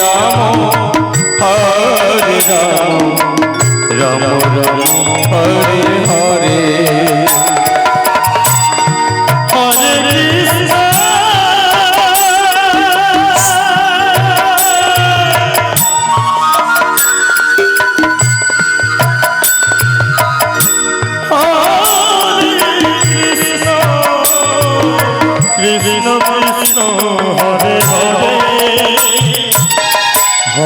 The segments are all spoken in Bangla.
Ram Hare Ram. Ram Ram Hare Hare.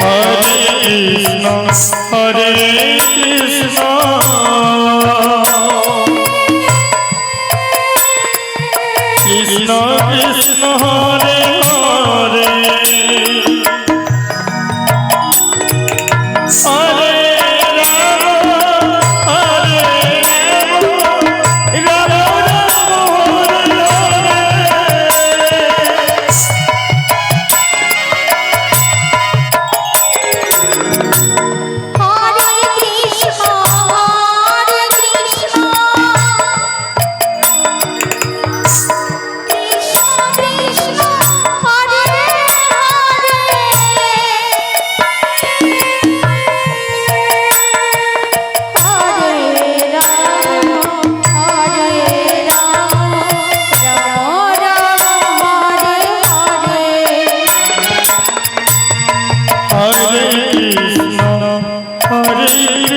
Hare Krishna Hare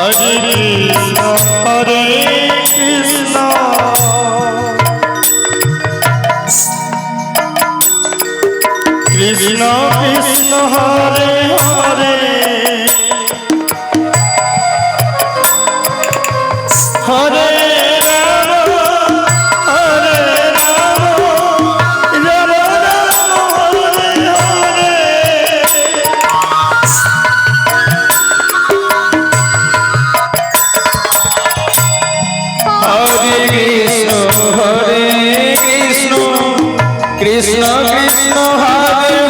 Hari Hare Krishna Krishna Hare